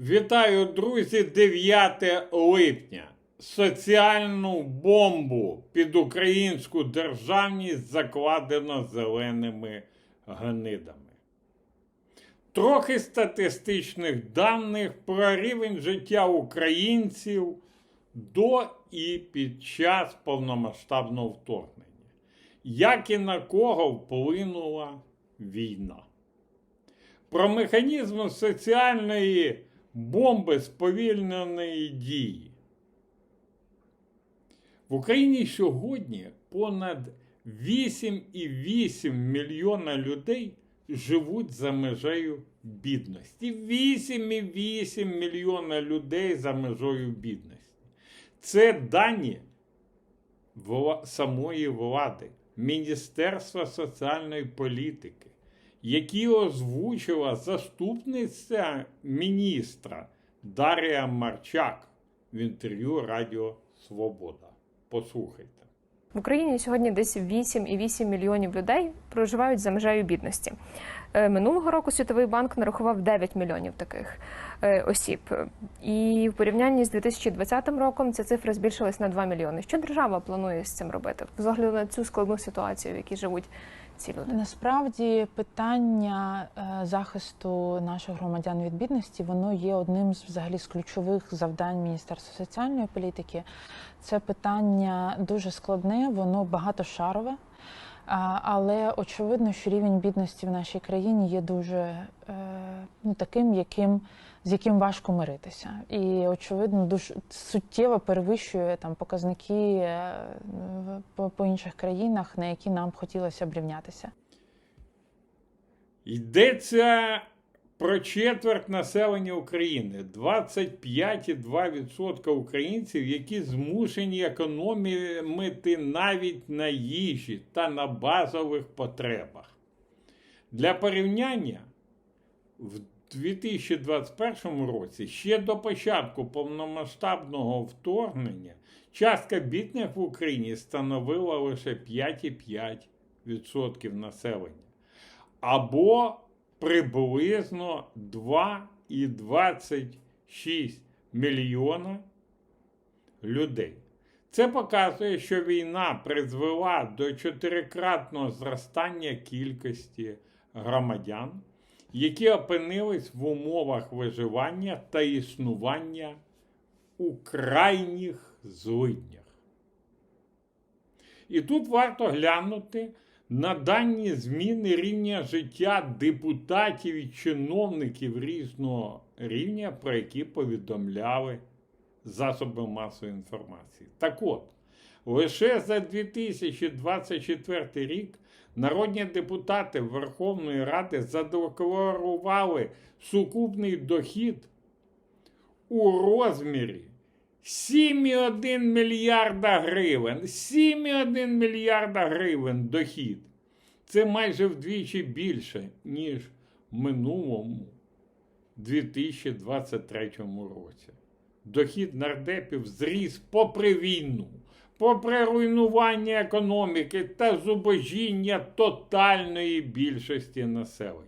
Вітаю, друзі, 9 липня. Соціальну бомбу під українську державність закладено зеленими гнидами. Трохи статистичних даних про рівень життя українців до і під час повномасштабного вторгнення. Як і на кого вплинула війна про механізм соціальної бомби сповільненої дії. В Україні сьогодні понад 8,8 мільйона людей живуть за межею бідності. 8,8 мільйона людей за межою бідності. Це дані самої влади, Міністерства соціальної політики які озвучила заступниця міністра Дар'я Марчак в інтерв'ю Радіо Свобода. Послухайте. В Україні сьогодні десь 8,8 мільйонів людей проживають за межею бідності. Е, Минулого року Світовий банк нарахував 9 мільйонів таких е, осіб. І в порівнянні з 2020 роком ця цифра збільшилась на 2 мільйони. Що держава планує з цим робити? З огляду на цю складну ситуацію, в якій живуть ці люди? Насправді питання е, захисту наших громадян від бідності воно є одним з взагалі з ключових завдань Міністерства соціальної політики. Це питання дуже складне, воно багатошарове. Але очевидно, що рівень бідності в нашій країні є дуже е, ну, таким, яким, з яким важко миритися. І очевидно, дуже суттєво перевищує там показники е, по, інших країнах, на які нам хотілося б рівнятися. Йдеться про четверть населення України, 25,2% українців, які змушені економити навіть на їжі та на базових потребах. Для порівняння, в 2021 році, ще до початку повномасштабного вторгнення, частка бідних в Україні становила лише 5,5% населення або приблизно 2,26 мільйона людей. Це показує, що війна призвела до чотирикратного зростання кількості громадян, які опинились в умовах виживання та існування у крайніх злиднях. І тут варто глянути на дані зміни рівня життя депутатів і чиновників різного рівня, про які повідомляли засоби масової інформації. Так от, лише за 2024 рік народні депутати Верховної Ради задекларували сукупний дохід у розмірі 7,1 мільярда гривень. 7,1 мільярда гривень дохід. Це майже вдвічі більше, ніж в минулому 2023 році. Дохід нардепів зріс попри війну, попри руйнування економіки та зубожіння тотальної більшості населення.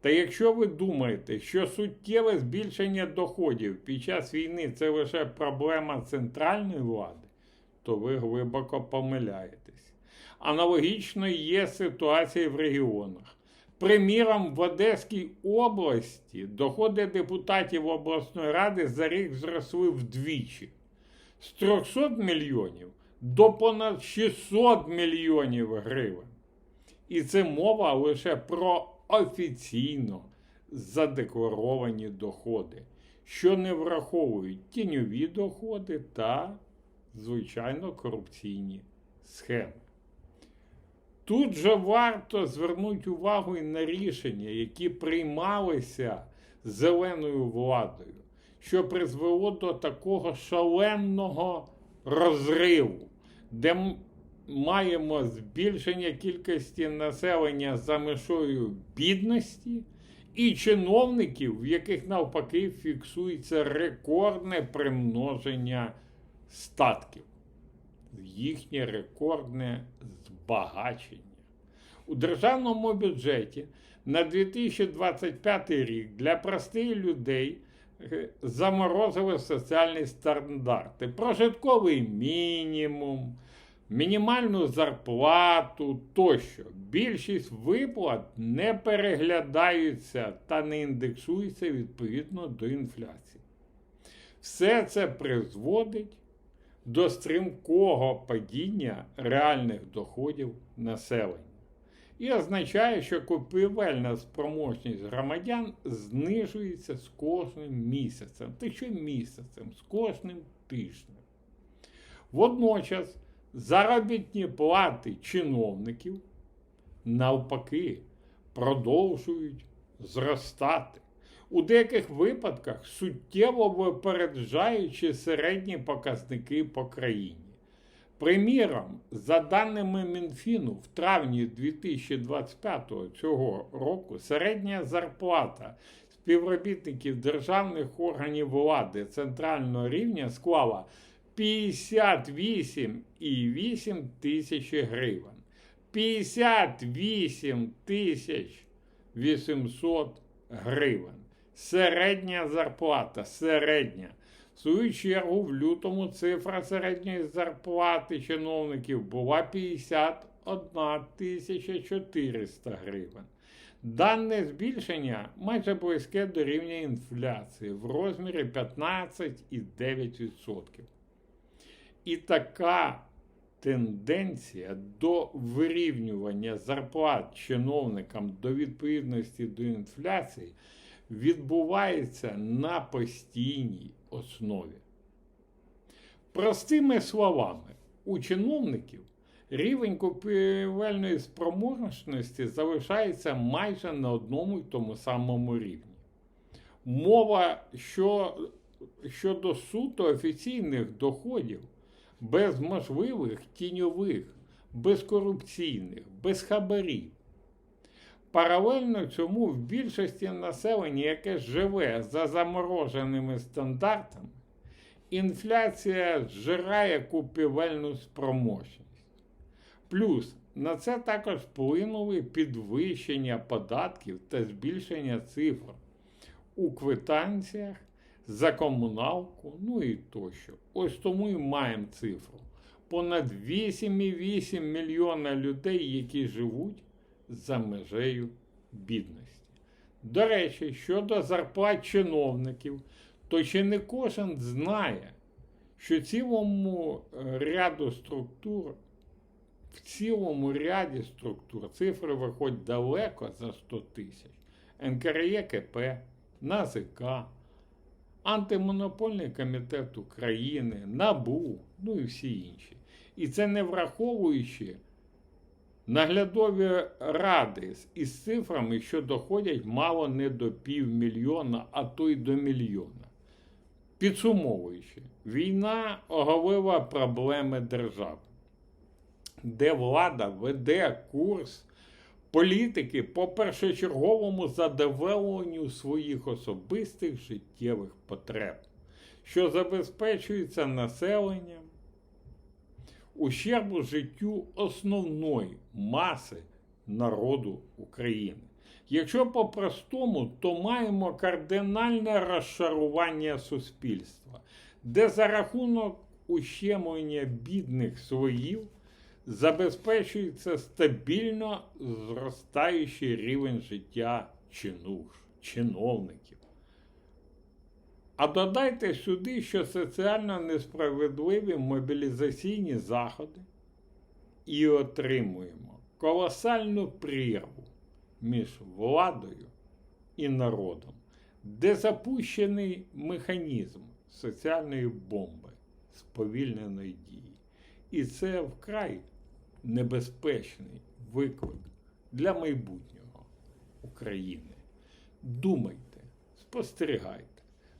Та якщо ви думаєте, що суттєве збільшення доходів під час війни це лише проблема центральної влади, то ви глибоко помиляєтесь. Аналогічно є ситуація в регіонах. Приміром, в Одеській області доходи депутатів обласної ради за рік зросли вдвічі з 300 мільйонів до понад 600 мільйонів гривень. І це мова лише про офіційно задекларовані доходи, що не враховують тіньові доходи та, звичайно, корупційні схеми. Тут же варто звернути увагу і на рішення, які приймалися зеленою владою, що призвело до такого шаленого розриву, де маємо збільшення кількості населення за межою бідності і чиновників, в яких навпаки фіксується рекордне примноження статків, їхнє рекордне збагачення. У державному бюджеті на 2025 рік для простих людей заморозили соціальні стандарти, прожитковий мінімум, мінімальну зарплату тощо. Більшість виплат не переглядаються та не індексуються відповідно до інфляції. Все це призводить до стрімкого падіння реальних доходів населення і означає, що купівельна спроможність громадян знижується з кожним місяцем, та що місяцем, з кожним тижнем. Водночас заробітні плати чиновників навпаки продовжують зростати. У деяких випадках суттєво випереджаючи середні показники по країні. Приміром, за даними Мінфіну, в травні 2025 цього року середня зарплата співробітників державних органів влади центрального рівня склала 58,8 тисячі гривень. 58 тисяч 800 гривень. Середня зарплата, середня. В свою чергу, в лютому цифра середньої зарплати чиновників була 51 тисяча 400 гривень. Дане збільшення майже близьке до рівня інфляції в розмірі 15,9%. І така тенденція до вирівнювання зарплат чиновникам до відповідності до інфляції відбувається на постійній основі. Простими словами, у чиновників рівень купівельної спроможності залишається майже на одному й тому самому рівні. Мова що, щодо суто офіційних доходів без можливих тіньових, безкорупційних, без хабарів. Паралельно цьому в більшості населення, яке живе за замороженими стандартами, інфляція зжирає купівельну спроможність. Плюс на це також вплинули підвищення податків та збільшення цифр у квитанціях за комуналку, ну і тощо. Ось тому і маємо цифру. Понад 8,8 мільйона людей, які живуть за межею бідності. До речі, щодо зарплат чиновників, то ще не кожен знає, що цілому е, ряду структур, в цілому ряді структур цифри виходять далеко за 100 тисяч. НКРЄКП, НАЗК, Антимонопольний комітет України, НАБУ, ну і всі інші. І це не враховуючи наглядові ради із цифрами, що доходять мало не до півмільйона, а то й до мільйона. Підсумовуючи, війна оголила проблеми держави, де влада веде курс політики по першочерговому задоволенню своїх особистих життєвих потреб, що забезпечується населенням ущербу життю основної маси народу України. Якщо по-простому, то маємо кардинальне розшарування суспільства, де за рахунок ущемлення бідних слоїв забезпечується стабільно зростаючий рівень життя чинуш, чиновників. А додайте сюди, що соціально несправедливі мобілізаційні заходи і отримуємо колосальну прірву між владою і народом, де запущений механізм соціальної бомби сповільненої дії. І це вкрай небезпечний виклик для майбутнього України. Думайте, спостерігайте,